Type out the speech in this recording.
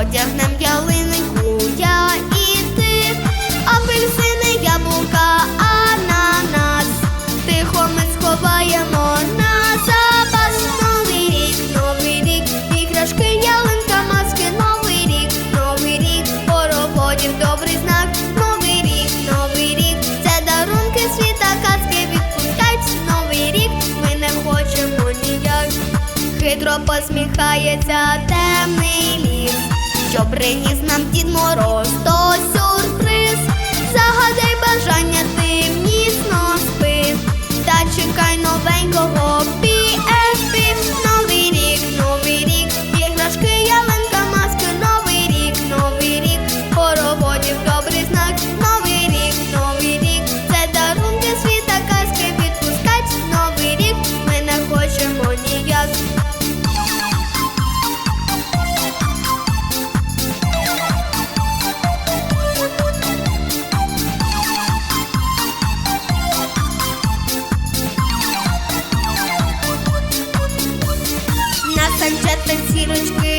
Одягнем ялинку я і ти, апельсини, яблука, ананас, тихо ми сховаємо на запас новий рік, новий рік, іграшки, ялинка, маски, новий рік, новий рік, пороботів, добрий знак, новий рік, новий рік, це дарунки світа, казки відпускать, новий рік, ми не хочемо ніяк, хитро посміхається темний ліс що приніс нам дід мороз, то сюрприз, загадай бажання ти. Let's see what's